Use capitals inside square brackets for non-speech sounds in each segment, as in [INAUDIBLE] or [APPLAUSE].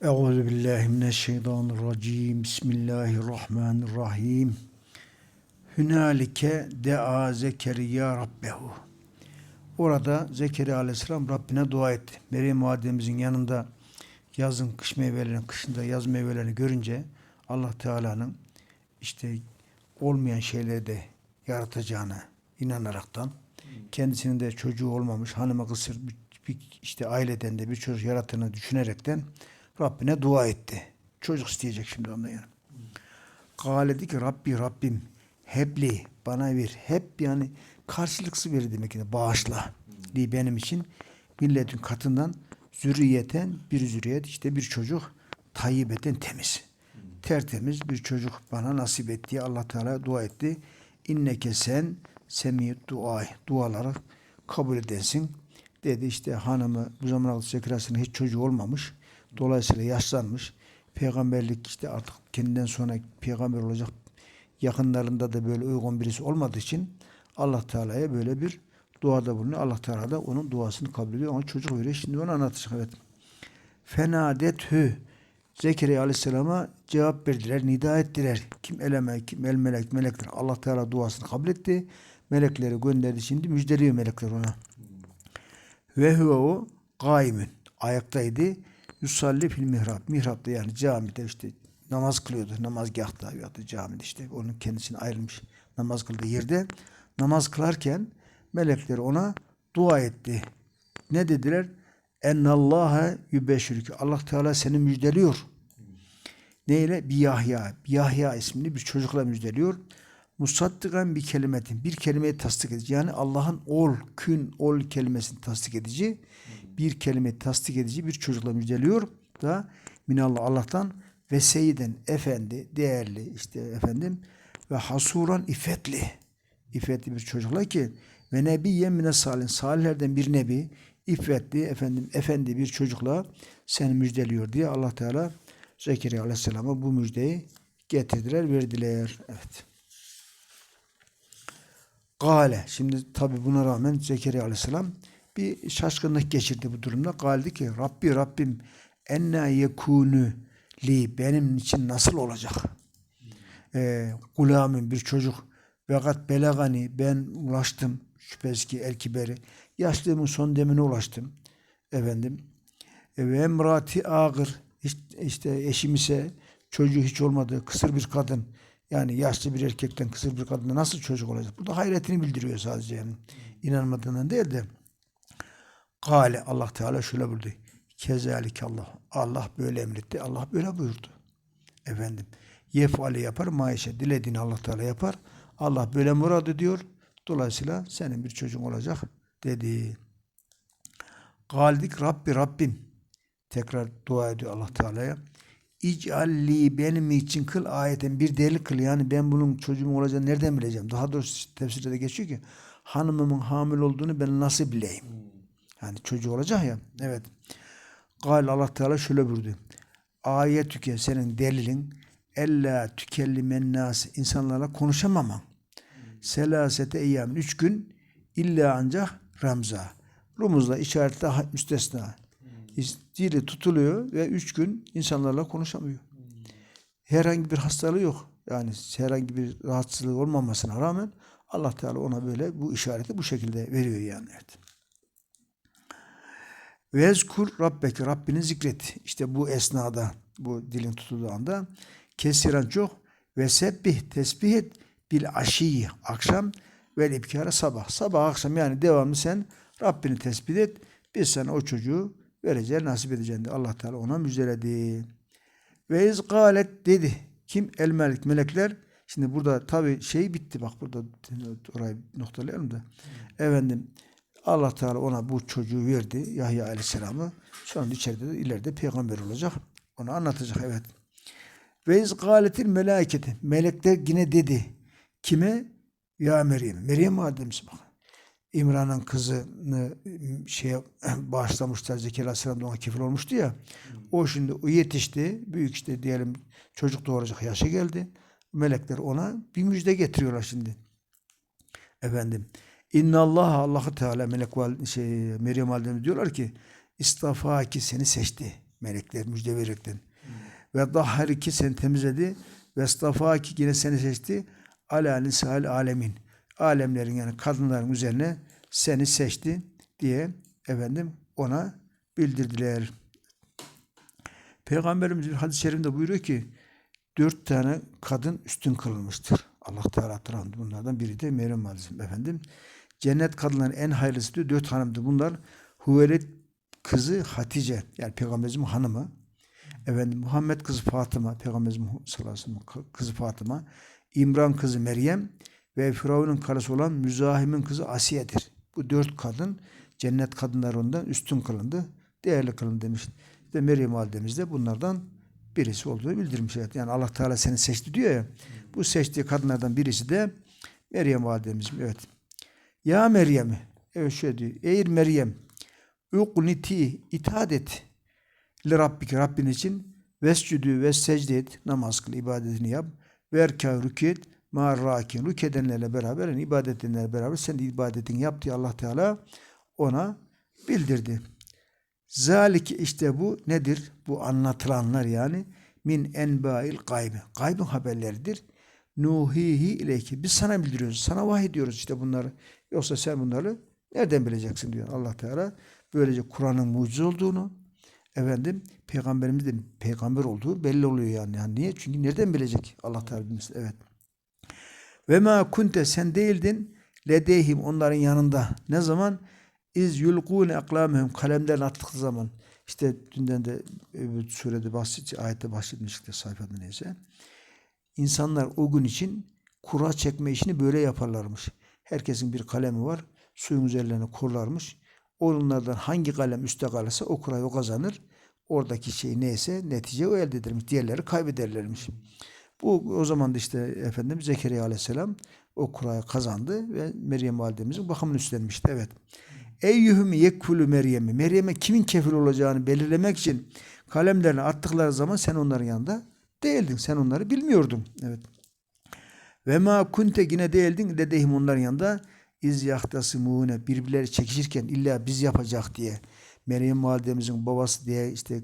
Euzu billahi mineşşeytanirracim. Bismillahirrahmanirrahim. Hünalike dea Zekeriya Rabbehu. Orada Zekeriya Aleyhisselam Rabbine dua etti. Meryem Validemizin yanında yazın kış meyvelerini, kışında yaz meyvelerini görünce Allah Teala'nın işte olmayan şeyleri de yaratacağına inanaraktan kendisinin de çocuğu olmamış hanıma kısır bir, bir- işte aileden de bir çocuk yarattığını düşünerekten Rabbine dua etti. Çocuk isteyecek şimdi ondan yani. Kale dedi ki Rabbi Rabbim hebli bana ver. Hep yani karşılıksız ver demek ki bağışla. Li benim için milletin katından zürriyeten bir zürriyet işte bir çocuk tayyibeten temiz. Tertemiz bir çocuk bana nasip et diye Allah Teala dua etti. İnneke sen semiyet duay duaları kabul edensin. Dedi işte hanımı bu zamana kadar Zekeriya'sının hiç çocuğu olmamış. Dolayısıyla yaşlanmış. Peygamberlik işte artık kendinden sonra peygamber olacak yakınlarında da böyle uygun birisi olmadığı için Allah Teala'ya böyle bir duada bulunuyor. Allah Teala da onun duasını kabul ediyor. Ona çocuk veriyor. Şimdi onu anlatacak. Evet. Fenadethü Zekeriya Aleyhisselam'a cevap verdiler, nida ettiler. Kim eleme, kim el melek, melekler. Allah Teala duasını kabul etti. Melekleri gönderdi. Şimdi müjdeliyor melekler ona. Ve huve o gaimun. Ayaktaydı. Yusalli fil mihrab. Mihrapta yani camide işte namaz kılıyordu. Namazgahta ya da camide işte onun kendisine ayrılmış namaz kıldığı yerde namaz kılarken melekler ona dua etti. Ne dediler? Ennallâhe yübeşirükü. Allah Teala seni müjdeliyor. Neyle? Bir Yahya. Yahya ismini bir çocukla müjdeliyor. Musaddigan bir kelimetin. Bir kelimeyi tasdik edici. Yani Allah'ın ol, kün, ol kelimesini tasdik edici. Bir kelime tasdik edici bir çocukla müjdeliyor. Da minallah Allah'tan ve seyiden efendi, değerli işte efendim ve hasuran iffetli. İffetli bir çocukla ki ve nebiyye mine salih. Salihlerden bir nebi iffetli efendim efendi bir çocukla seni müjdeliyor diye Allah Teala Zekeriya Aleyhisselam'a bu müjdeyi getirdiler, verdiler. Evet. Gale. Şimdi tabi buna rağmen Zekeriya Aleyhisselam bir şaşkınlık geçirdi bu durumda. Gale dedi ki Rabbi Rabbim enna yekunu li benim için nasıl olacak? Ee, gulamın bir çocuk fakat belagani ben ulaştım şüphesiz ki erkiberi yaşlığımın son demine ulaştım efendim E, ve emrati ağır işte eşim ise çocuğu hiç olmadı kısır bir kadın yani yaşlı bir erkekten kısır bir kadına nasıl çocuk olacak? Bu da hayretini bildiriyor sadece. İnanmadığından değil de. Kale Allah Teala şöyle buyurdu. Kezalik Allah. Allah böyle emretti. Allah böyle buyurdu. Efendim. Yefali yapar, maişe. Dilediğini Allah Teala yapar. Allah böyle murad ediyor. Dolayısıyla senin bir çocuğun olacak dedi. Galdik Rabbi Rabbim. Tekrar dua ediyor Allah Teala'ya. İcalli benim için kıl ayeten bir delil kıl. Yani ben bunun çocuğum olacağını nereden bileceğim? Daha doğrusu tefsirde de geçiyor ki hanımımın hamile olduğunu ben nasıl bileyim? Yani çocuğu olacak ya. Evet. Gal Allah Teala şöyle buyurdu. Ayetüke senin delilin ella tükellimen nas insanlarla konuşamaman. Selasete eyyamin üç gün illa ancak Ramza. Rumuzla işaretle müstesna. Dili tutuluyor ve üç gün insanlarla konuşamıyor. Herhangi bir hastalığı yok. Yani herhangi bir rahatsızlığı olmamasına rağmen Allah Teala ona böyle bu işareti bu şekilde veriyor yani. Evet. Vezkur Rabbeki Rabbini zikret. İşte bu esnada bu dilin tutulduğu anda kesiren çok ve sebbih tesbih et bil aşiyi akşam ve ibkara sabah. Sabah akşam yani devamlı sen Rabbini tesbih et. Biz sana o çocuğu vereceğiz, nasip edeceğini de Allah Teala ona müjdeledi. Ve iz galet dedi. Kim? El melik melekler. Şimdi burada tabi şey bitti. Bak burada orayı noktalayalım da. Efendim Allah Teala ona bu çocuğu verdi. Yahya Aleyhisselam'ı. Şu an içeride de ileride peygamber olacak. Onu anlatacak evet. Ve iz galetil meleketi. Melekler yine dedi. Kime? Ya Meryem. Meryem Validemiz bak. İmran'ın kızını şeye [CLEARS THROAT] bağışlamışlar. Zekeriya Aleyhisselam da ona kefil olmuştu ya. O şimdi yetişti. Büyük işte diyelim çocuk doğuracak yaşa geldi. Melekler ona bir müjde getiriyorlar şimdi. Efendim. İnna Allah Allahu Teala melek val şey Meryem validemiz diyorlar ki istafa ki seni seçti. Melekler müjde verirken. Ve dahhariki seni temizledi. Ve stafaki yine seni seçti. Ala nisal alemin. Alemlerin yani kadınların üzerine seni seçti diye efendim ona bildirdiler. Peygamberimiz hadis-i şerifinde buyuruyor ki dört tane kadın üstün kılınmıştır. Allah Teala hatırlandı. Bunlardan biri de Meryem Validemiz efendim. Cennet kadınların en hayırlısı diyor. Dört hanımdı. Bunlar Hüvelet kızı Hatice yani Peygamberimizin hanımı. Efendim Muhammed kızı Fatıma, Peygamberimizin sallallahu kızı Fatıma, İmran kızı Meryem ve Firavun'un karısı olan Müzahim'in kızı Asiye'dir. Bu dört kadın cennet kadınlarından üstün kılındı. Değerli kılın demiş. İşte Meryem validemiz de bunlardan birisi olduğunu bildirmiş. Yani Allah Teala seni seçti diyor ya. Bu seçtiği kadınlardan birisi de Meryem validemiz. Evet. Ya Meryem. Evet şöyle diyor. Ey Meryem. Uqniti itaat et. Li Rabbike Rabbin için vescüdü ve secde et. Namaz kıl, ibadetini yap. Verka rükû et. Ma rakin. Rükû edenlerle beraber, yani ibadet edenlerle beraber sen de ibadetini yap diye Allah Teala ona bildirdi. Zalik işte bu nedir? Bu anlatılanlar yani min enbail gaybi. Gaybın haberleridir. Nuhihi ileyki. Biz sana bildiriyoruz. Sana vahiy diyoruz işte bunları. Yoksa sen bunları nereden bileceksin diyor Allah Teala. Böylece Kur'an'ın mucize olduğunu efendim peygamberimiz de peygamber olduğu belli oluyor yani. yani niye? Çünkü nereden bilecek Allah Teala bilmesi. Evet. Ve ma kunte sen değildin ledeyhim onların yanında. Ne zaman? İz yulkûne aklamehum kalemlerini attıkları zaman. İşte dünden de öbür surede bahset, ayette bahsetmiştik sayfada neyse. İnsanlar o gün için kura çekme işini böyle yaparlarmış. Herkesin bir kalemi var. Suyun üzerlerine kurlarmış. Onlardan hangi kalem üstte kalırsa o kurayı o kazanır. Oradaki şey neyse netice o elde edilmiş. Diğerleri kaybederlermiş. Bu o zaman da işte efendim Zekeriya Aleyhisselam o kurayı kazandı ve Meryem validemizin bakımını üstlenmişti. Evet. Eyyühüm yekfulu Meryem'i. Meryem'e kimin kefil olacağını belirlemek için kalemlerini attıkları zaman sen onların yanında değildin. Sen onları bilmiyordun. Evet. Ve ma kunte yine değildin dedeyhim onların yanında iz yahtasimune birbirleri çekişirken illa biz yapacak diye Meryem validemizin babası diye işte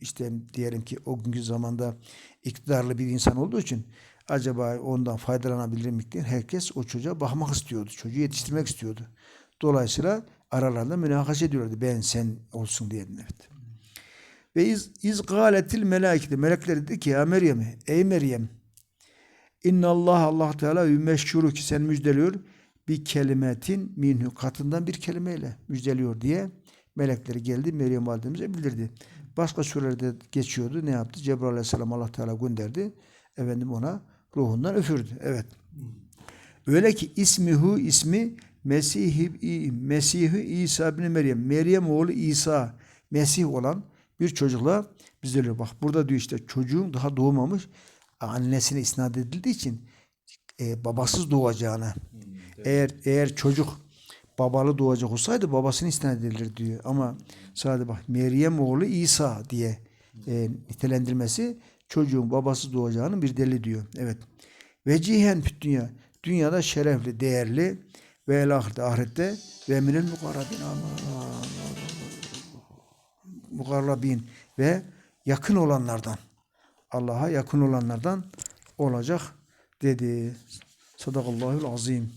işte diyelim ki o günkü zamanda iktidarlı bir insan olduğu için acaba ondan faydalanabilir mi diye herkes o çocuğa bakmak istiyordu. Çocuğu yetiştirmek istiyordu. Dolayısıyla aralarında münakaşa ediyorlardı. Ben sen olsun diye. Evet. Ve iz, iz gâletil melâketi. Melekler dedi ki ya Meryem, ey Meryem İnna Allah Allah Teala yümeşşuru ki sen müjdeliyor bir kelimetin minhu katından bir kelimeyle müjdeliyor diye melekleri geldi Meryem validemize bildirdi. Başka surelerde geçiyordu. Ne yaptı? Cebrail aleyhisselam Allah Teala gönderdi. Efendim ona ruhundan üfürdü. Evet. Öyle ki ismihu ismi Mesih Mesih İsa bin Meryem. Meryem oğlu İsa Mesih olan bir çocukla bize bak burada diyor işte çocuğun daha doğmamış annesine isnat edildiği için e, babasız doğacağına eğer eğer çocuk babalı doğacak olsaydı babasını edilir diyor ama sadece bak Meryem oğlu İsa diye e, nitelendirmesi çocuğun babasız doğacağının bir delili diyor. Evet. Vecihen dünya dünyada şerefli, değerli ve el ahirette, ahirette ve minel mukarrabin mukarrabin ve yakın olanlardan Allah'a yakın olanlardan olacak dedi. Sadakallahul azim.